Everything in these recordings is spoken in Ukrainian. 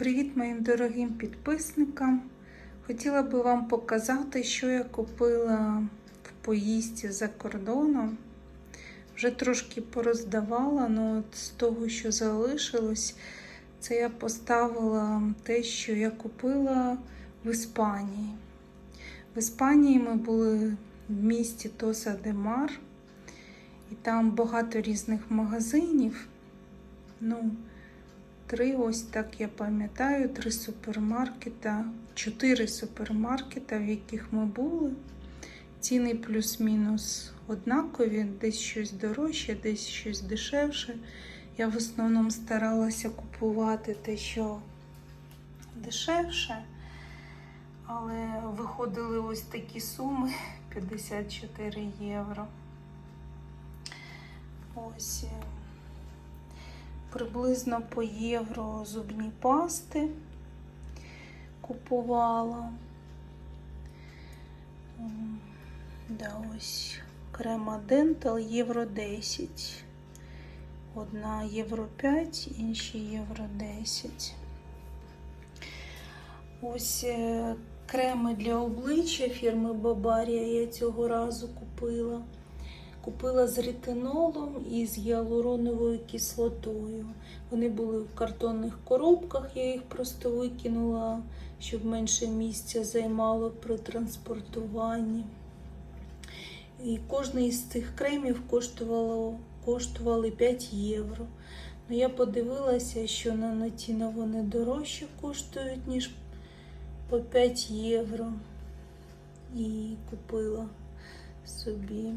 Привіт моїм дорогим підписникам. Хотіла би вам показати, що я купила в поїздці за кордоном. Вже трошки пороздавала, але от з того, що залишилось, це я поставила те, що я купила в Іспанії. В Іспанії ми були в місті Тоса де Мар, і там багато різних магазинів. Ну, Три, ось так я пам'ятаю, три супермаркета, чотири супермаркета, в яких ми були. Ціни плюс-мінус однакові, десь щось дорожче, десь щось дешевше. Я в основному старалася купувати те, що дешевше. Але виходили ось такі суми 54 євро. Ось. Приблизно по євро зубні пасти купувала. Да, ось крема Dental євро 10. Одна євро 5, інші євро 10. Ось е, креми для обличчя фірми Бабарія я цього разу купила. Купила з ретинолом і з гіалуроновою кислотою. Вони були в картонних коробках, я їх просто викинула, щоб менше місця займало при транспортуванні. І кожний із цих кремів коштувало, коштували 5 євро. Ну, я подивилася, що на Натіна вони дорожче коштують, ніж по 5 євро. І купила собі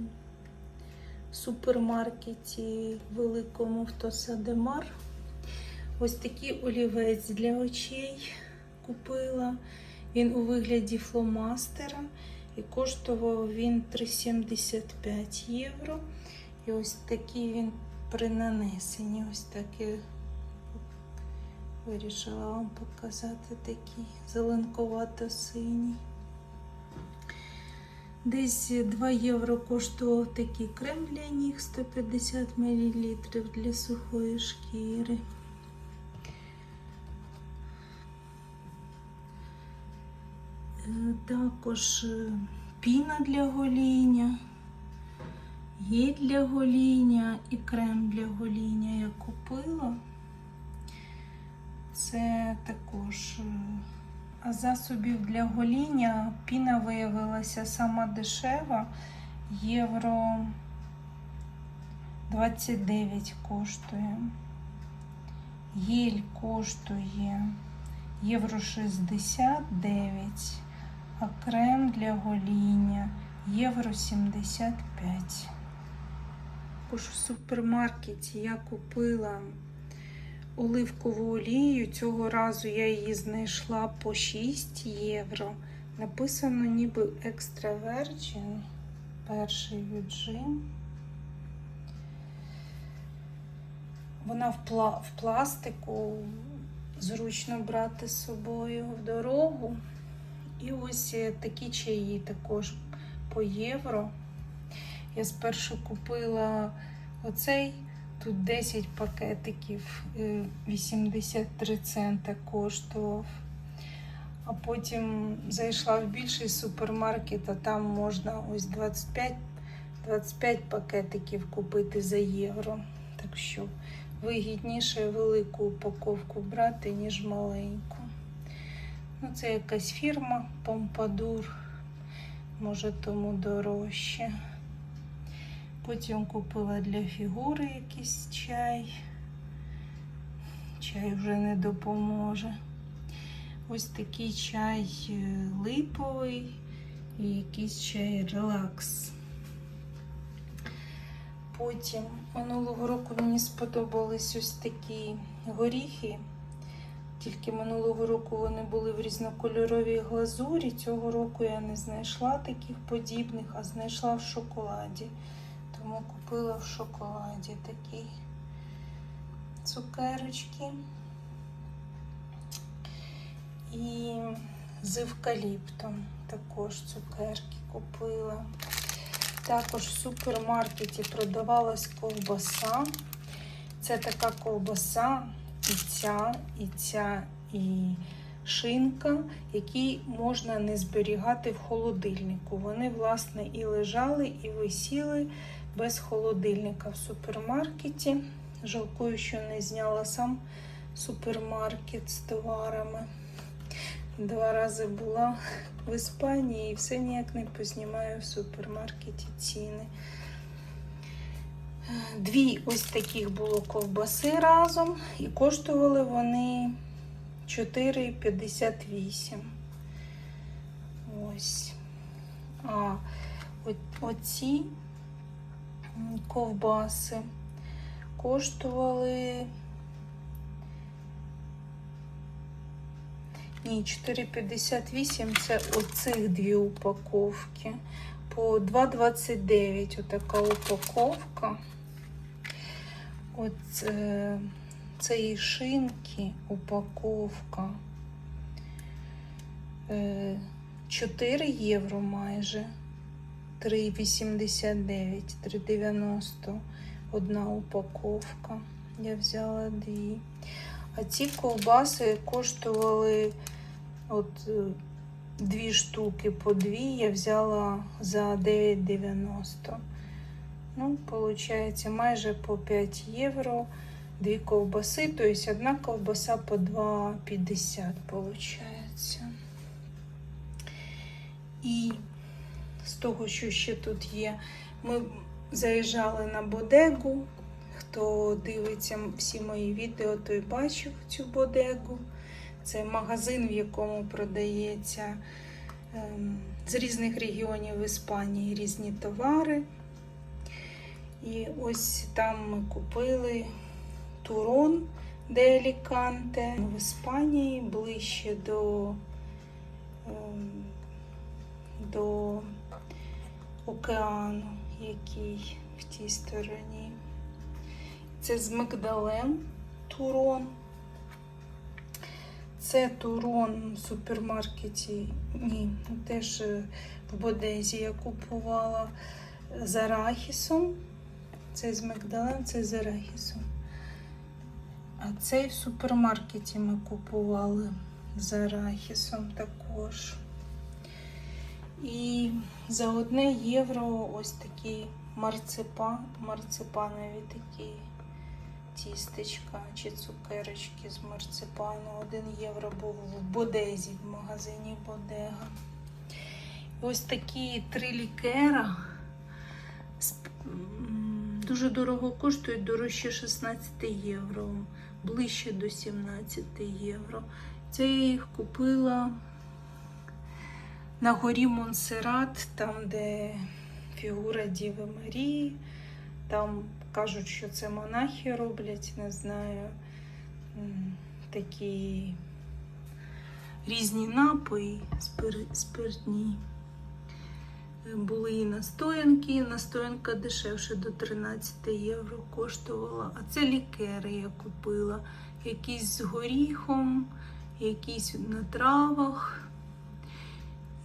супермаркеті великому в Тосадемар. Ось такий олівець для очей купила. Він у вигляді фломастера і коштував він 3,75 євро. І ось такий він при нанесенні.Ось такий вирішила вам показати такий зеленковато-синій. Десь 2 євро коштував такий крем для ніг 150 мл для сухої шкіри. Е, Також е, піна для гоління, гель для гоління і крем для гоління я купила. Це також е, засобів для гоління піна виявилася сама дешева, євро 29 коштує. Гель коштує євро 69, а крем для гоління євро 75. Також в супермаркеті я купила оливкову олію. Цього разу я її знайшла по 6 євро. Написано ніби екстра Virgin, перший віджим. Вона в, пла в пластику, зручно брати з собою в дорогу. І ось е, такі чаї також по євро. Я спершу купила оцей. Тут 10 пакетиків, е, 83 цента коштував. А потім зайшла в більший супермаркет, а там можна ось 25 25 пакетиків купити за євро. Так що вигідніше велику упаковку брати, ніж маленьку. Ну, це якась фірма Помпадур, може тому дорожче. Потім купила для фігури якийсь чай. Чай вже не допоможе. Ось такий чай е, липовий і якийсь чай релакс. Потім минулого року мені сподобались ось такі горіхи. Тільки минулого року вони були в різнокольоровій глазурі. Цього року я не знайшла таких подібних, а знайшла в шоколаді. Тому купила в шоколаді такі цукерочки. І з евкаліптом також цукерки купила. Також в супермаркеті продавалась ковбаса. Це така ковбаса і ця, і ця, і шинка, які можна не зберігати в холодильнику. Вони, власне, і лежали, і висіли без холодильника в супермаркеті. Жалкую, що не зняла сам супермаркет з товарами. Два рази була в Іспанії і все ніяк не познімаю в супермаркеті ціни. Дві ось таких було ковбаси разом, і коштували вони 4,58. Ось. А оці ковбаси коштували. Ні, 4,58 це оцих дві упаковки. По 2,29 отака упаковка. От е, цієї шинки упаковка. Е, 4 євро майже. 3,89, 3,90 одна упаковка. Я взяла дві. А ці ковбаси коштували от е, дві штуки по дві. Я взяла за 9,90. Ну, виходить, майже по 5 євро. Дві ковбаси, тобто одна ковбаса по 2,50 виходить. І з того, що ще тут є, ми заїжджали на бодегу. Хто дивиться всі мої відео, той бачив цю бодегу. Це магазин, в якому продається ем, з різних регіонів Іспанії різні товари. І ось там ми купили турон де Аліканте в Іспанії, ближче до, ем, до океану, який в тій стороні. Це з мигдалем турон. Це турон в супермаркеті. Ні, теж е, в Бодезі я купувала з арахісом. Це з мигдалем, це з арахісом. А цей в супермаркеті ми купували з арахісом також. І за одне євро ось такі марципан, марципанові такі тістечка чи цукерочки з марципану. Один євро був в Бодезі, в магазині Бодега. Ось такі три лікера. Дуже дорого коштують, дорожче 16 євро, ближче до 17 євро. Це я їх купила на горі Монсерат, там, де фігура Діви Марії. Там кажуть, що це монахи роблять, не знаю. Такі різні напої спир- спиртні. Були і настоянки, настоянка дешевше до 13 євро коштувала. А це лікери я купила. Якісь з горіхом, якісь на травах.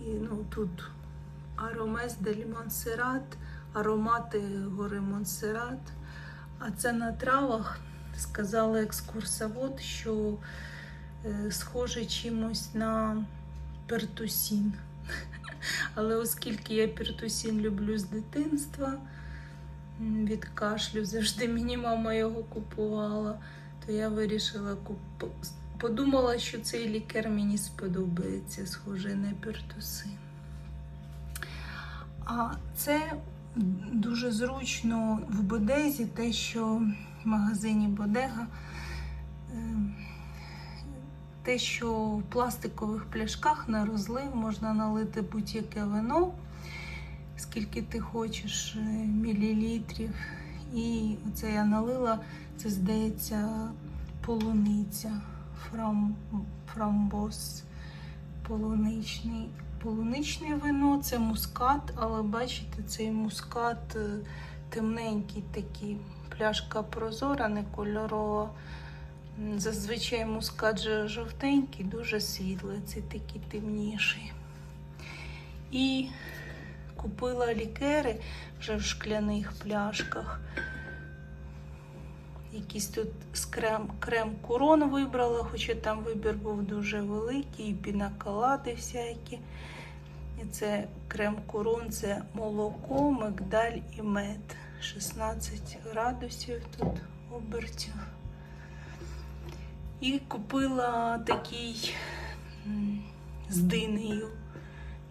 І ну, тут Аромес дель Монсеррат, аромати гори Монсеррат. А це на травах сказала екскурсовод, що е, схоже чимось на пертусін. Але оскільки я пертусін люблю з дитинства, від кашлю завжди мені мама його купувала, то я вирішила куп... подумала, що цей лікер мені сподобається, схожий на пертусин. А це дуже зручно в Бодезі, те, що в магазині Бодега, е, те, що в пластикових пляшках на розлив можна налити будь-яке вино, скільки ти хочеш е, мілілітрів. І оце я налила, це здається, полуниця, фрам, фрамбоз полуничний. Полуничне вино це мускат, але бачите, цей мускат е, темненький такий. Пляшка прозора, не кольорова. Зазвичай мускат же жовтенький, дуже світлий, це такий темніший. І купила лікери вже в шкляних пляшках. Якийсь тут з крем, крем курон вибрала, хоча там вибір був дуже великий, і пінаколади всякі. І це крем курон, це молоко, мигдаль і мед. 16 градусів тут обертів. І купила такий з динею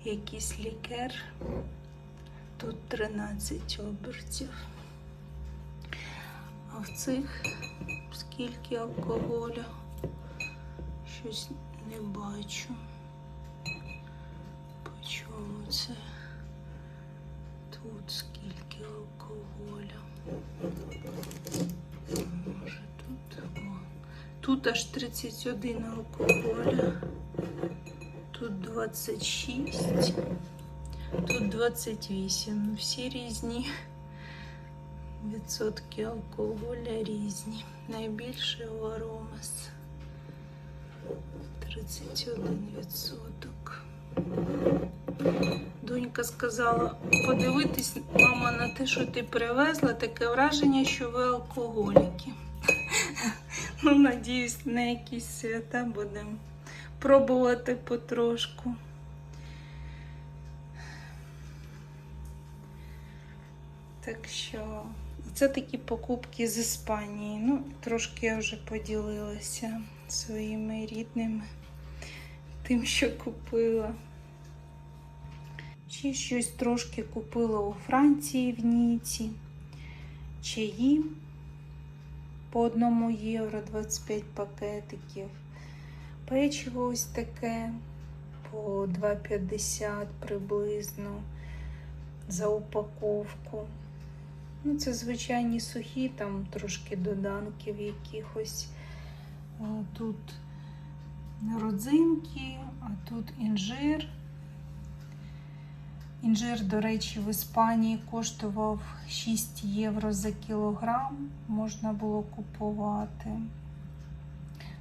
якийсь лікер. Тут 13 обертів. А в цих скільки алкоголя? Щось не бачу. По чому це? Тут скільки алкоголя? Може тут? О. Тут аж 31 алкоголя. Тут 26. Тут 28. Ну, Всі різні. Відсотки алкоголя різні. Найбільше у Аромас 31 відсоток. Донька сказала, подивитись, мама, на те, що ти привезла, таке враження, що ви алкоголіки. Ну, надіюсь, на якісь свята будемо пробувати потрошку. Так що це такі покупки з Іспанії. Ну, трошки я вже поділилася своїми рідними тим, що купила. Ще щось трошки купила у Франції в Ніці. Чаї по 1 євро 25 пакетиків. Печиво ось таке по 2,50 приблизно за упаковку. Ну, це звичайні сухі, там трошки доданків якихось. Тут родзинки, а тут інжир. Інжир, до речі, в Іспанії коштував 6 євро за кілограм, можна було купувати.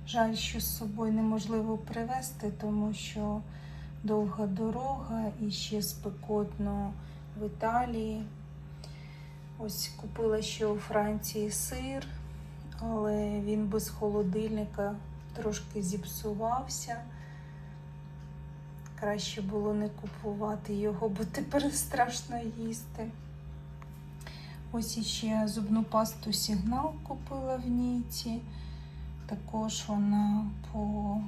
Жаль, що з собою неможливо привезти, тому що довга дорога і ще спекотно в Італії. Ось купила ще у Франції сир, але він без холодильника трошки зіпсувався. Краще було не купувати його, бо тепер страшно їсти. Ось іще зубну пасту сигнал купила в Ніці. Також вона по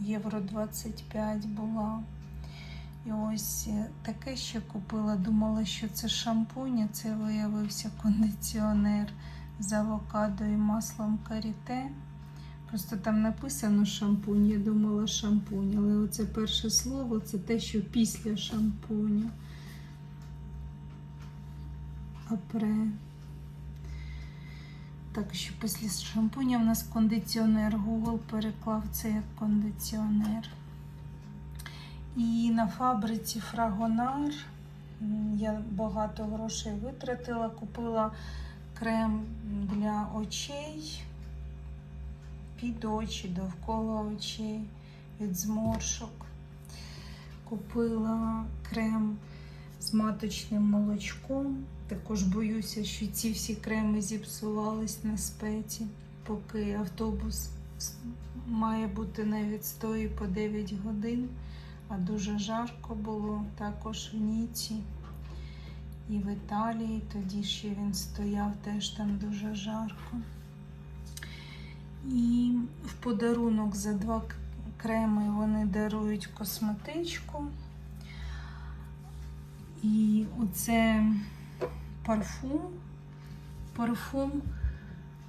євро 25 була. І ось таке ще купила. Думала, що це шампунь, а це виявився кондиціонер з авокадо і маслом каріте. Просто там написано шампунь, я думала шампунь, але оце перше слово це те, що після шампуню. Апре. Так що після шампуня в нас кондиціонер. Google переклав це як кондиціонер. І на фабриці Фрагонар я багато грошей витратила, купила крем для очей під очі, довкола очей, від зморшок. Купила крем з маточним молочком. Також боюся, що ці всі креми зіпсувались на спеці, поки автобус має бути на відстої по 9 годин, а дуже жарко було також в Ніці і в Італії. Тоді ще він стояв, теж там дуже жарко. І в подарунок за два креми вони дарують косметичку. І оце парфум. Парфум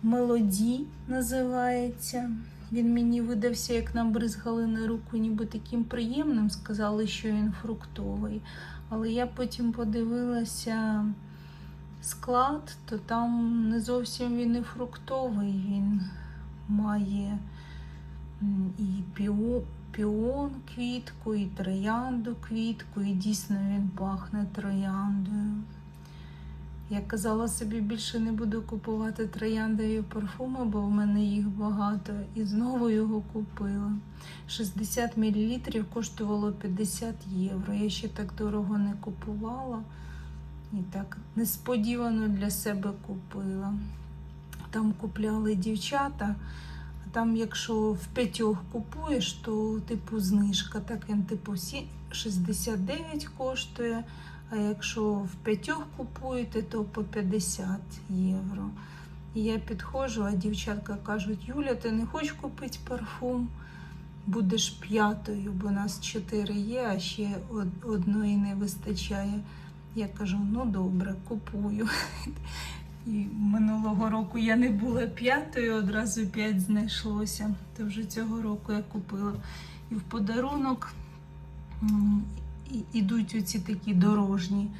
Мелоді називається. Він мені видався, як нам бризгали на руку, ніби таким приємним. Сказали, що він фруктовий. Але я потім подивилася склад, то там не зовсім він і фруктовий. Він має і піо, піон квітку, і троянду квітку, і дійсно він пахне трояндою. Я казала собі, більше не буду купувати трояндові парфуми, бо в мене їх багато. І знову його купила. 60 мл коштувало 50 євро. Я ще так дорого не купувала. І так несподівано для себе купила. там купляли дівчата. А там, якщо в п'ятьох купуєш, то типу знижка. Так він типу 69 коштує. А якщо в п'ятьох купуєте, то по 50 євро. І я підходжу, а дівчатка кажуть: Юля, ти не хочеш купити парфум? Будеш п'ятою, бо нас чотири є, а ще одної не вистачає. Я кажу, ну добре, купую. І минулого року я не була п'ятою, одразу п'ять знайшлося. То вже цього року я купила. І в подарунок ідуть оці такі дорожні,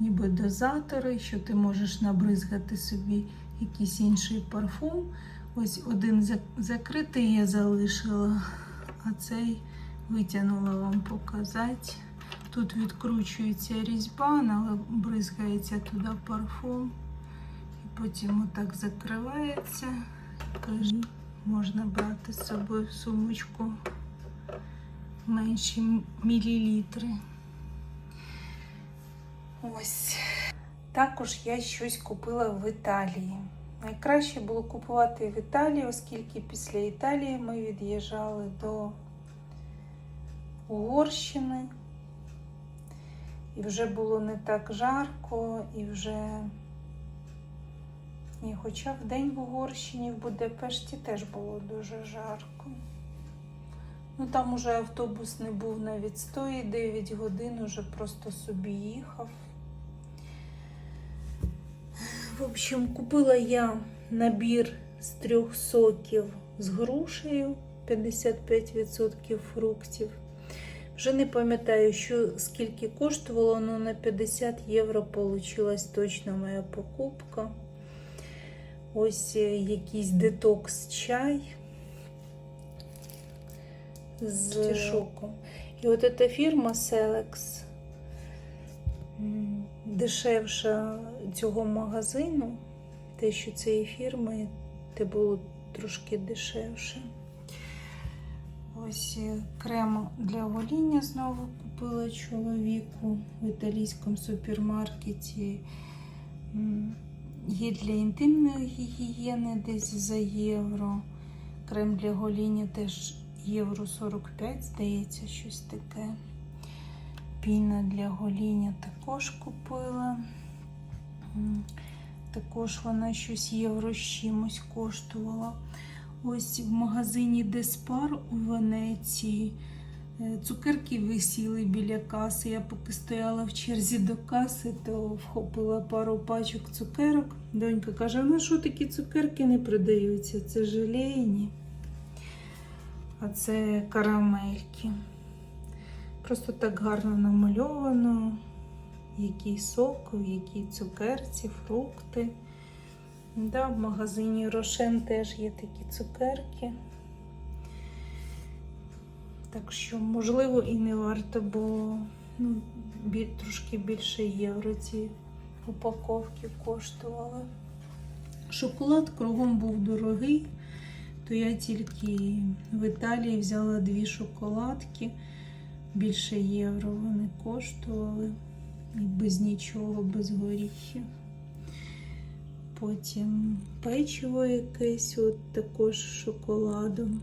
ніби дозатори, що ти можеш набризгати собі якийсь інший парфум. Ось один закритий я залишила, а цей витягнула вам показати. Тут відкручується різьба, але бризгається туди парфум. І потім отак закривається. Можна брати з собою в сумочку менші мілілітри. Ось. Також я щось купила в Італії. Найкраще було купувати в Італії, оскільки після Італії ми від'їжджали до Угорщини. І вже було не так жарко, і вже. Ні, хоча в день в Угорщині в Будапешті теж було дуже жарко. Ну там уже автобус не був на відстої 9 годин, уже просто собі їхав. В общем, купила я набір з трьох соків з грушею 55% фруктів. Вже не пам'ятаю, що скільки коштувало, але на 50 євро получилась точно моя покупка. Ось е, якийсь детокс чай з тішоком. І от ця фірма Selex дешевша цього магазину, те, що цієї фірми, те було трошки дешевше. Ось е, крем для гоління знову купила чоловіку в італійському супермаркеті. Є для інтимної гігієни десь за євро. Крем для гоління теж євро 45, здається, щось таке. Піна для гоління також купила. Також вона щось євро з чимось коштувала. Ось в магазині Деспар у Венеції е, цукерки висіли біля каси. Я поки стояла в черзі до каси, то вхопила пару пачок цукерок. Донька каже: ну що такі цукерки не продаються? Це желейні, а це карамельки. Просто так гарно намальовано, який сок, в цукерці, фрукти. Да, в магазині Рошен теж є такі цукерки. Так що, можливо, і не варто, бо ну, бі- трошки більше євро ці упаковки коштували. Шоколад кругом був дорогий, то я тільки в Італії взяла дві шоколадки. Більше євро вони коштували. І без нічого, без горіхів. Потім печиво якесь, от також шоколадом.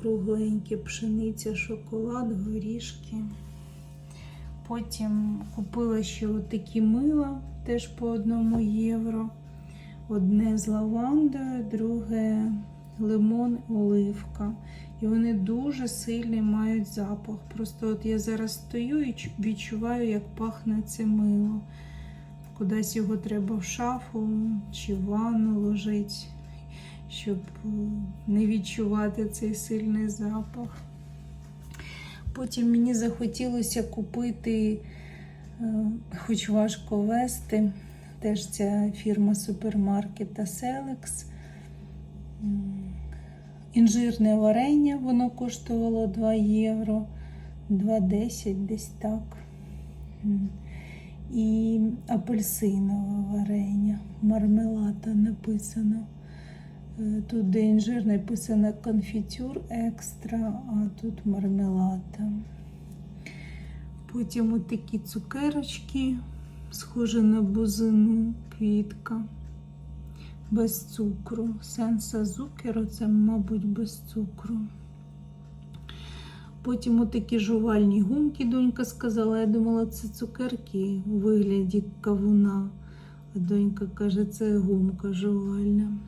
Кругленьке, пшениця, шоколад, горішки. Потім купила ще такі мила, теж по одному євро. Одне з лавандою, друге лимон, оливка. І вони дуже сильний мають запах. Просто от я зараз стою і відчуваю, як пахне це мило. Кудись його треба в шафу чи в ванну ложити, щоб е, не відчувати цей сильний запах. Потім мені захотілося купити, е, хоч важко вести, теж ця фірма супермаркета Selex. М, Інжирне варення, воно коштувало 2 євро, 2,10 десь так. І апельсинове варення, мармелада написано. Е, Тут де інжир написано конфітюр екстра, а тут мармелада. Потім от такі цукерочки, схожі на бузину, квітка. без цукру. Сенса зукеру це, мабуть, без цукру. Потім отакі жувальні гумки, донька сказала. Я думала, це цукерки у вигляді кавуна. А донька каже, це гумка жувальна.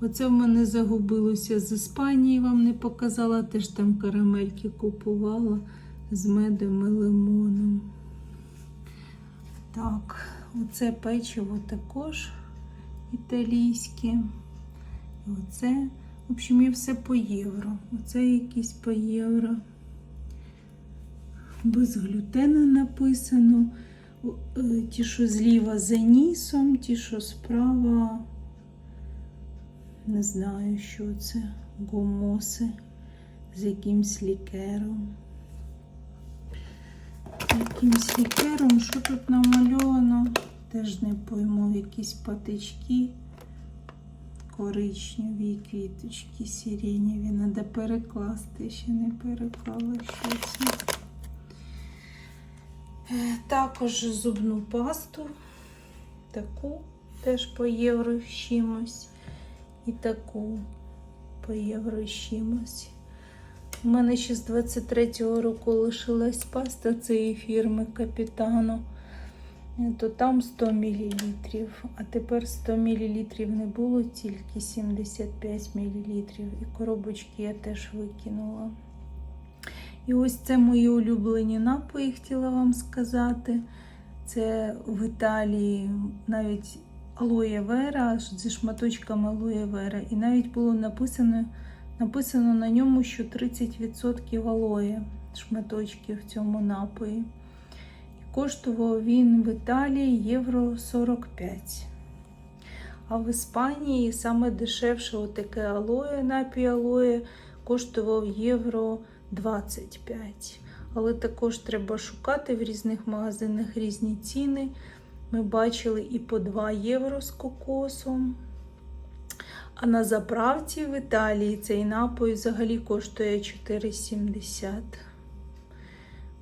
Оце в мене загубилося з Іспанії, вам не показала. Теж там карамельки купувала з медом і лимоном. Так, оце печиво також італійське. І оце, в общем, є все по євро. Оце якісь по євро. Без глютену написано. Е, Ті, що зліва з анісом, ті, що справа. Не знаю, що це. Гомоси з якимсь лікером. Якимсь лікером, що тут намальовано? Теж не пойму, якісь патички коричневі квіточки сиренєві. Треба перекласти, ще не переклала, що це. Е, Також зубну пасту, таку теж по євро чимось. І таку по євро чимось. У мене ще з 23-го року лишилась паста цієї фірми Капітано. Е, То там 100 мл, а тепер 100 мл не було, тільки 75 мл. І коробочки я теж викинула. І ось це мої улюблені напої, хотіла вам сказати. Це в Італії навіть алоє вера зі шматочками алоє вера. І навіть було написано, написано на ньому, що 30% алоє шматочків в цьому напої. І коштував він в Італії євро 45. А в Іспанії саме дешевше отаке алоє, напій алоє коштував євро 25. Але також треба шукати в різних магазинах різні ціни. Ми бачили і по 2 євро з кокосом. А на заправці в Італії цей напій взагалі коштує 4,70.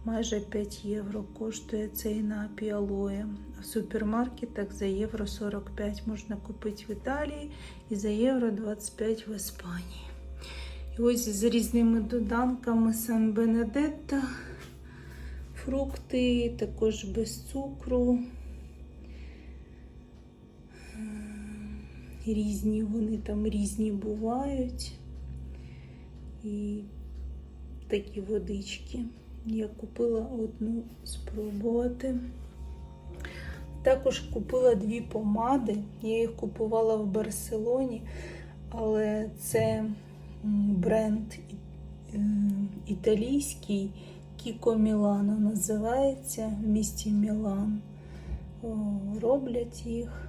Майже 5 євро коштує цей напій алоє. В супермаркетах за євро 45 можна купити в Італії і за євро 25 в Іспанії. І ось з різними доданками Сан Бенедетта, фрукти, також без цукру. Різні вони там різні бувають. І такі водички. Я купила одну спробувати. Також купила дві помади. Я їх купувала в Барселоні, але це бренд італійський Кіко Мілано називається в місті Мілан. Роблять їх.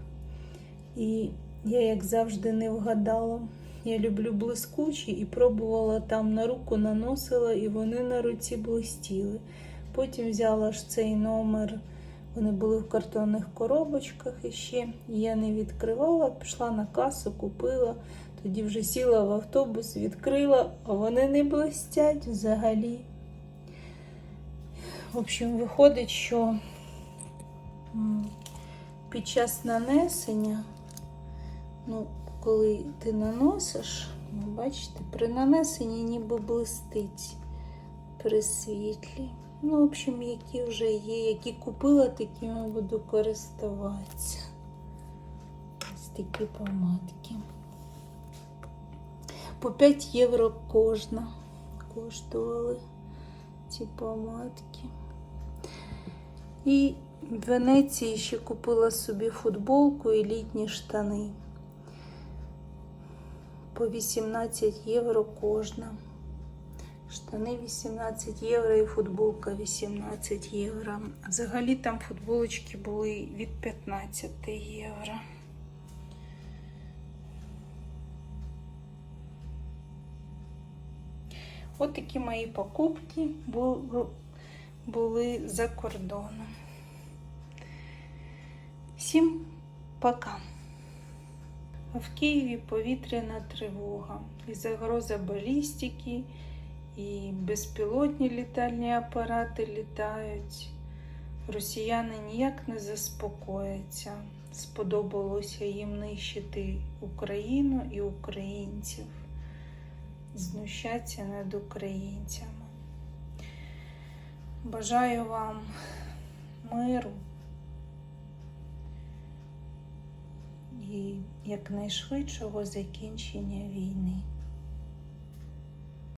І я, як завжди, не вгадала. Я люблю блискучі і пробувала там на руку наносила, і вони на руці блистіли. Потім взяла ж цей номер, вони були в картонних коробочках іще. Я не відкривала, пішла на касу, купила. Тоді вже сіла в автобус, відкрила, а вони не блистять взагалі. В общем, виходить, що під час нанесення, ну, коли ти наносиш, ну, бачите, при нанесенні ніби блистить при світлі. Ну, в общем, які вже є, які купила, такими буду користуватися. Ось такі помадки. По 5 євро кожна коштували ці помадки. І в Венеції ще купила собі футболку і літні штани. По 18 євро кожна. Штани 18 євро і футболка 18 євро. Взагалі там футболочки були від 15 євро. От такі мої покупки були за кордоном. Всім пока! А в Києві повітряна тривога і загроза балістики, і безпілотні літальні апарати літають. Росіяни ніяк не заспокояться. сподобалося їм нищити Україну і українців, знущатися над українцями. Бажаю вам миру і якнайшвидшого закінчення війни.